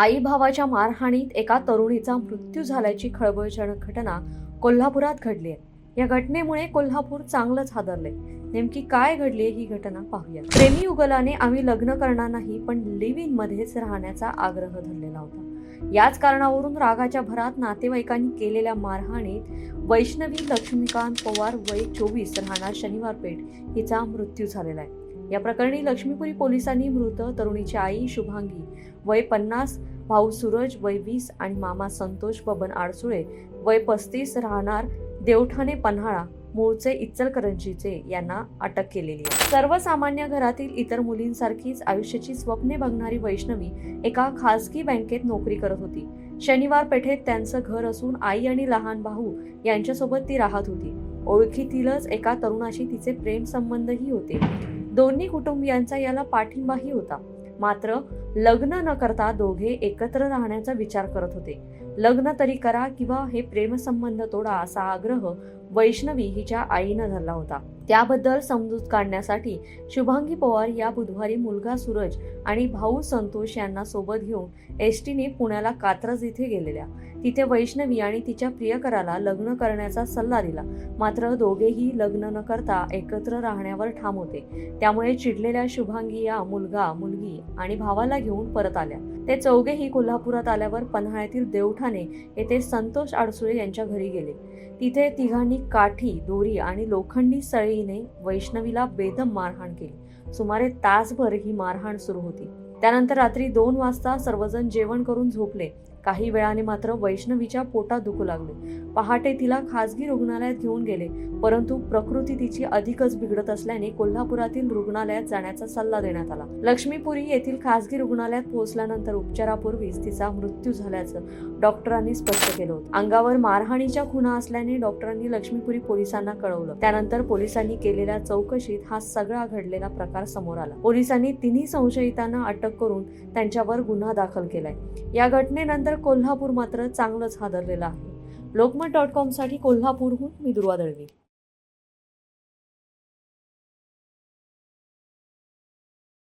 आई भावाच्या मारहाणीत एका तरुणीचा मृत्यू झाल्याची खळबळजनक घटना कोल्हापुरात घडली आहे. या घटनेमुळे कोल्हापूर चांगलंच हादरले नेमकी काय घडली ही घटना पाहूया प्रेमी युगलाने आम्ही लग्न करणार नाही पण लिव्ह इन मध्येच राहण्याचा आग्रह धरलेला होता. याच कारणावरून रागाच्या भरात नातेवाईकांनी केलेल्या मारहाणीत वैष्णवी लक्ष्मीकांत पवार वय चोवीस राहणार शनिवार पेठ हिचा मृत्यू झालेला आहे. या प्रकरणी लक्ष्मीपुरी पोलिसांनी मृत तरुणीची आई शुभांगी वय पन्नास भाऊ सूरज वय वीस आणि मामा संतोष बबन आडसुळे वय पस्तीस राहणार देवठाणे पन्हाळा मूळचे इचलकरंजीचे यांना अटक केलेली आहे. सर्वसामान्य घरातील इतर मुलींसारखीच आयुष्याची स्वप्ने बघणारी वैष्णवी एका खासगी बँकेत नोकरी करत होती. शनिवार पेठेत त्यांचं घर असून आई आणि लहान भाऊ यांच्यासोबत ती राहत होती. ओळखीतीलच एका तरुणाशी तिचे प्रेम संबंधही होते. दोन्ही कुटुंबियांचा याला पाठिंबाही होता. मात्र लग्न न करता दोघे एकत्र राहण्याचा विचार करत होते. लग्न तरी करा किंवा हे प्रेमसंबंध तोडा असा आग्रह वैष्णवी हिच्या आईनं धरला होता. त्याबद्दल समजूत काढण्यासाठी शुभांगी पवार या बुधवारी मुलगा सूरज आणि भाऊ संतोष यांना सोबत घेऊन एस टीने पुण्याला कात्रज इथे गेलेल्या. तिथे वैष्णवी आणि तिच्या प्रियकराला लग्न करण्याचा सल्ला दिला. मात्र दोघेही लग्न न करता एकत्र राहण्यावर ठाम होते. त्यामुळे चिडलेल्या शुभांगी या मुलगा मुलगी आणि भावाला घेऊन परत आल्या. ते चौघेही कोल्हापुरात आल्यावर पन्हाळ्यातील देवठाणे येथे संतोष आडसुळे यांच्या घरी गेले. तिथे तिघांनी काठी दोरी आणि लोखंडी सळीने वैष्णवीला बेदम मारहाण केली. सुमारे तासभर ही मारहाण सुरू होती. त्यानंतर रात्री दोन वाजता सर्वजण जेवण करून झोपले. काही वेळाने मात्र वैष्णवीच्या पोटात दुखू लागले. पहाटे तिला खासगी रुग्णालयात घेऊन गेले परंतु प्रकृती तिची अधिकच बिघडत असल्याने कोल्हापुरातील रुग्णालयात जाण्याचा सल्ला देण्यात आला. लक्ष्मीपुरी येथील खासगी रुग्णालयात पोहोचल्यानंतर उपचारापूर्वीच तिचा मृत्यू झाल्याचं डॉक्टरांनी स्पष्ट केलं होतं. अंगावर मारहाणीच्या खुणा असल्याने डॉक्टरांनी लक्ष्मीपुरी पोलिसांना कळवलं. त्यानंतर पोलिसांनी केलेल्या चौकशीत हा सगळा घडलेला प्रकार समोर आला. पोलिसांनी तिन्ही संशयितांना अटक करून त्यांच्यावर गुन्हा दाखल केलाय. या घटनेनंतर कोल्हापूर मात्र चांगलंच हादरलेलं आहे. लोकमत डॉट कॉमसाठी कोल्हापूरहून मी दुर्वा दळवी.